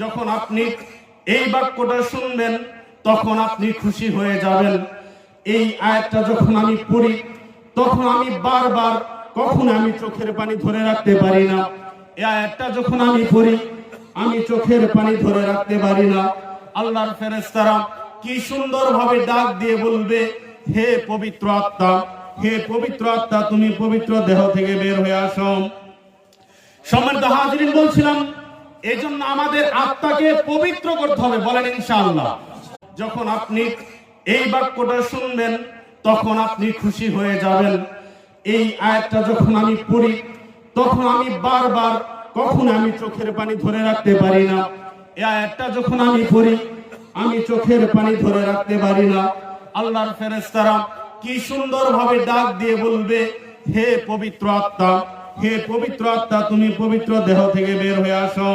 যখন আপনি এই বাক্যটা শুনবেন, তখন আপনি খুশি হয়ে যাবেন। এই আয়াতটা যখন আমি পড়ি, তখন আমি বারবার কখন আমি চোখের পানি ধরে রাখতে পারি না। এই আয়াতটা যখন আমি পড়ি, আমি চোখের পানি ধরে রাখতে পারি না। আল্লাহর ফেরেশতারা কি সুন্দরভাবে ডাক দিয়ে বলবে, হে পবিত্র আত্মা, হে পবিত্র আত্মা, তুমি পবিত্র দেহ থেকে বের হয়ে আসো। সম্মানিত হাজরিন, বলছিলাম এই জন্য আমাদের আত্মাকে পবিত্র করতে হবে, বলেন ইনশাআল্লাহ। যখন আপনি এই বাক্যটা শুনবেন, তখন আপনি খুশি হয়ে যাবেন। এই আয়াতটা যখন আমি পড়ি, তখন আমি বারবার কখন আমি চোখের পানি ধরে রাখতে পারি না। এই আয়াতটা যখন আমি পড়ি, আমি চোখের পানি ধরে রাখতে পারি না। আল্লাহর ফেরেশতারা কি সুন্দর ভাবে ডাক দিয়ে বলবে, হে পবিত্র আত্মা, হে পবিত্র আত্মা, তুমি পবিত্র দেহ থেকে বের হয়ে আসো।